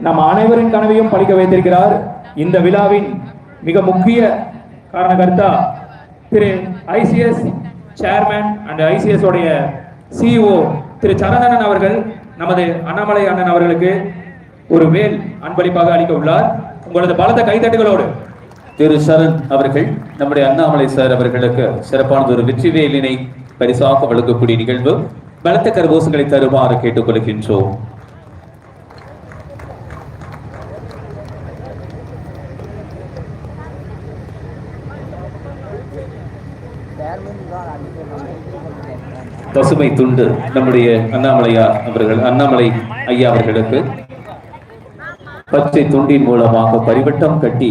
நம் அனைவரின் கனவையும் பழிக்க வைத்திருக்கிறார். இந்த விழாவின் மிக முக்கிய காரணகர்த்தா Thiru ICS chairman and ICS உடைய சிஇஓ திரு சரணன் அவர்கள் நமது அண்ணாமலை அண்ணன் அவர்களுக்கு ஒரு வேல் அன்பளிப்பாக அளிக்க உள்ளார். உங்களது பலத்த கைத்தட்டுகளோடு திரு சரண் அவர்கள் நம்முடைய அண்ணாமலை சார் அவர்களுக்கு சிறப்பானது ஒரு வெற்றி வேலினை பரிசாக வழங்கக்கூடிய நிகழ்வு. பலத்த கரகோசங்களை தருமாறு கேட்டுக்கொள்கின்றோம். பசுமை துண்டு நம்முடைய அண்ணாமலையா அவர்கள் அண்ணாமலை ஐயா அவர்களுக்கு பச்சை துண்டின் மூலமாக பரிவட்டம் கட்டி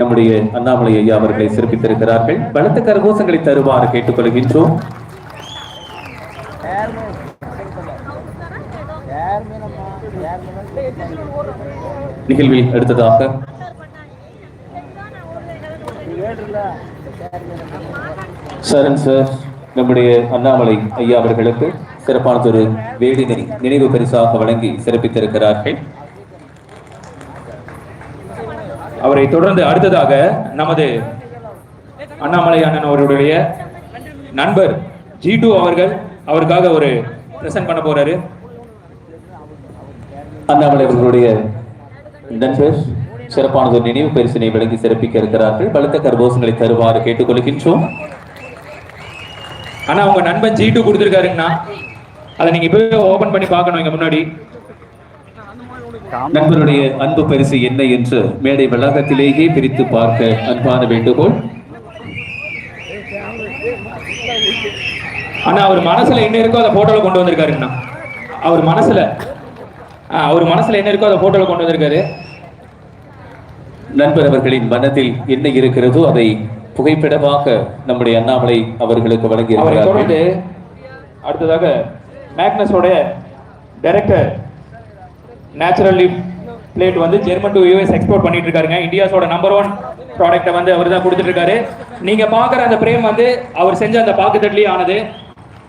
நம்முடைய அண்ணாமலை ஐயா அவர்களை சிறப்பித்திருக்கிறார்கள். பலத்த கரகோசங்களை தருமாறு கேட்டுக்கொள்கின்றோம். நிகழ்வில் அடுத்ததாக சரண் சார் நம்முடைய அண்ணாமலை ஐயா அவர்களுக்கு சிறப்பானதொரு வேடினை நினைவு பரிசாக வழங்கி சிறப்பித்திருக்கிறார்கள். அவரை தொடர்ந்து அடுத்ததாக நமது அண்ணாமலை அண்ணன் அவர்களுடைய நண்பர் ஜி டூ அவர்கள் அவருக்காக ஒரு பிரசன்ட் பண்ண போறாரு. அண்ணாமலை அவர்களுடைய நண்பர் சிறப்பானது நினைவு பரிசினை விளங்கி சிறப்பிக்க இருக்கிறார்கள் பலத்த கர்போசங்களை தருமாறு கேட்டுக்கொள்கின்றோம். ஆனா உங்க நண்பன் ஜி டூ கொடுத்துருக்காருங்கண்ணா. அதை நீங்க இப்பவே ஓபன் பண்ணி பார்க்கணும் இங்க முன்னாடி. நண்பருடைய அன்பு பரிசு என்ன என்று மேடை வளாகத்திலேயே பிரித்து பார்க்க அன்பான வேண்டுகோள். ஆனா அவர் மனசுல என்ன இருக்கோ அதை போட்டோல கொண்டு வந்திருக்காருங்கண்ணா. அவர் மனசுல அவர் மனசுல என்ன இருக்கோ அதை போட்டோல கொண்டு வந்திருக்காரு. நண்பர் அவர்களின் மனதில் என்ன இருக்கிறதோ அதை புகைப்படமாக நம்முடைய அண்ணாமலை அவர்களுக்கு வழங்கி அடுத்ததாக மேக்னஸோடைய டைரக்டர் நேச்சுரல் லீப் பிளேட் வந்து ஜெர்மன் டு யூஎஸ் எக்ஸ்போர்ட் பண்ணிட்டு இருக்காருங்க இந்தியாஸோட நம்பர் ஒன் ப்ராடக்ட்டை வந்து அவர் தான் கொடுத்துட்டு இருக்காரு நீங்க பாக்குற அந்த பிரேம் வந்து அவர் செஞ்ச அந்த பாக்குத்தட்லயே ஆனது.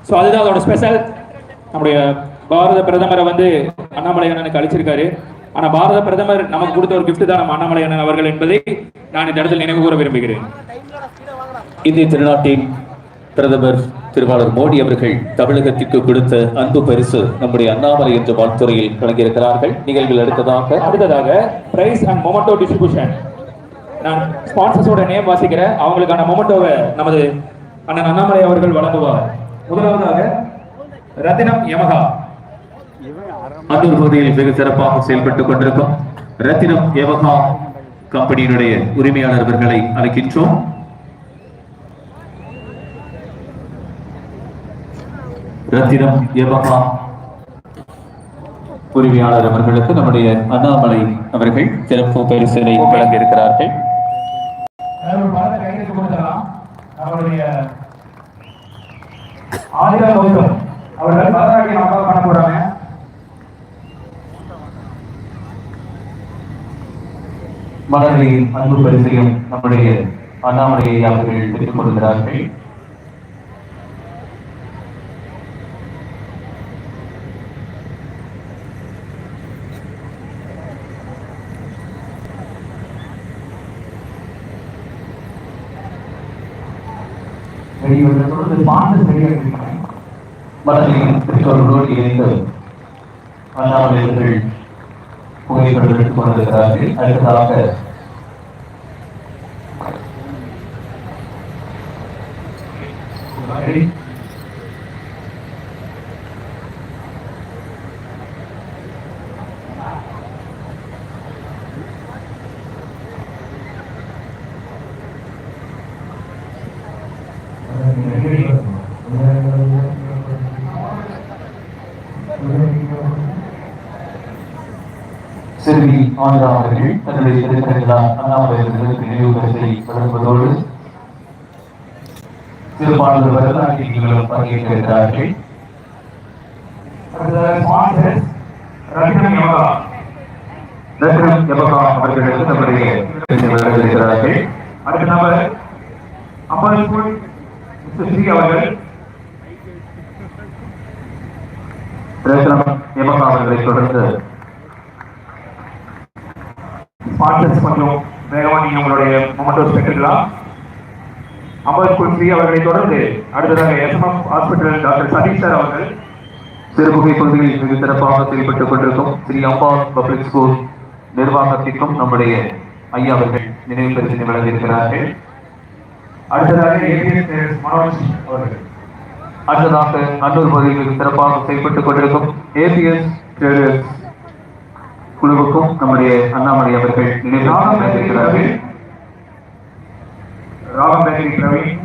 ஸோ அதுதான் அதோட ஸ்பெஷல் நம்முடைய பாரத பிரதமரை வந்து அண்ணாமலை அண்ணனுக்கு அழிச்சிருக்காரு ஆனா பாரத பிரதமர் நமக்கு கொடுத்த ஒரு gift தான் அண்ணாமலை அண்ணன் அவர்கள் என்பதை நான் இந்த இடத்தில் நினைவு கூற விரும்புகிறேன். இந்திய திருநாட்டின் பிரதமர் திருவாளர் மோடி அவர்கள் தமிழகத்திற்கு கொடுத்த அன்பு பரிசு நம்முடைய அண்ணாமலை என்ற வாழ்த்துறையில் வழங்கியிருக்கிறார்கள். நிகழ்வில் அடுத்ததாக அடுத்ததாக பிரைஸ் அண்ட் மொமெண்டோ டிஸ்ட்ரிபியூஷன் நான் ஸ்பான்சர்ஸோட நேம் வாசிக்கிறேன் அவங்களுக்கான மொமெண்டோவை நமது அண்ணன் அண்ணாமலை அவர்கள் வழங்குவார். முதலாவதாக ரத்தினம் யமகா அந்தூர் பகுதியில் வெகு சிறப்பாக செயல்பட்டுக் கொண்டிருக்கும் ரத்தினம் ஏவகா கம்பெனியினுடைய உரிமையாளர் அவர்களை அழைக்கின்றோம். ரத்தினம் ஏவகா உரிமையாளர் அவர்களுக்கு நம்முடைய அண்ணாமலை அவர்கள் சிறப்பு பரிசினை வழங்க இருக்கிறார்கள் அவருடைய ஆதிரா கௌதம் அவர்கள் பரதநாட்டியம் அக்கா பண்ண போறாங்க மலர்களையும் அன்பு பரிசையும் நம்முடைய அண்ணாமலையை அவர்கள் பெற்றுக் கொள்கிறார்கள். மலர்களின் பெற்றோர்களோடு இணைந்து அண்ணாமலை அவர்கள் புகைப்படம் எடுத்துக் கொண்டிருக்கிறார்கள் அடுத்ததாக Thank you. ஆந்திரா அவர்கள் தன்னுடைய திருக்கணிகளால் அண்ணாமலை அவர்களுக்கு வழங்குவதோடு சிறுபான்மை வரலாற்றில் பங்கேற்க இருக்கிறார்கள் ஸ்பான்சர்ஸ் ரத்னம் யமகா. அவர்களுக்கு நம்முடைய அடுத்த நபர் மிஸ்டர் ஸ்ரீ அவர்கள். ரத்னம் அவர்களை தொடர்ந்து ஸ்பான்சர்ஸ் கொஞ்சம் வேகமாக நீங்கள் உங்களுடைய மொமெண்டோஸ் பெற்றுக்கலாம். அமர் ஸ்கூல் அவர்களை தொடர்ந்து அடுத்ததாக SMF hospital doctor Satish sir அவர்கள் சிறுபுகை பகுதியில் மிக சிறப்பாக செயல்பட்டுக் கொண்டிருக்கும் ஸ்ரீ அம்பா பப்ளிக் ஸ்கூல் நிர்வாகத்திற்கும் நம்முடைய ஐயா அவர்கள் நினைவு பரிசனை வழங்கியிருக்கிறார்கள். அடுத்ததாக மனோஜ் அவர்கள். அடுத்ததாக அன்னூர் பகுதியில் சிறப்பாக செயல்பட்டுக் கொண்டிருக்கும் ஏபிஎஸ் குழுவுக்கும் நம்முடைய அண்ணாமலை அவர்கள் நினைவு ராகம் பரிசினை ராகம் பிரவீன்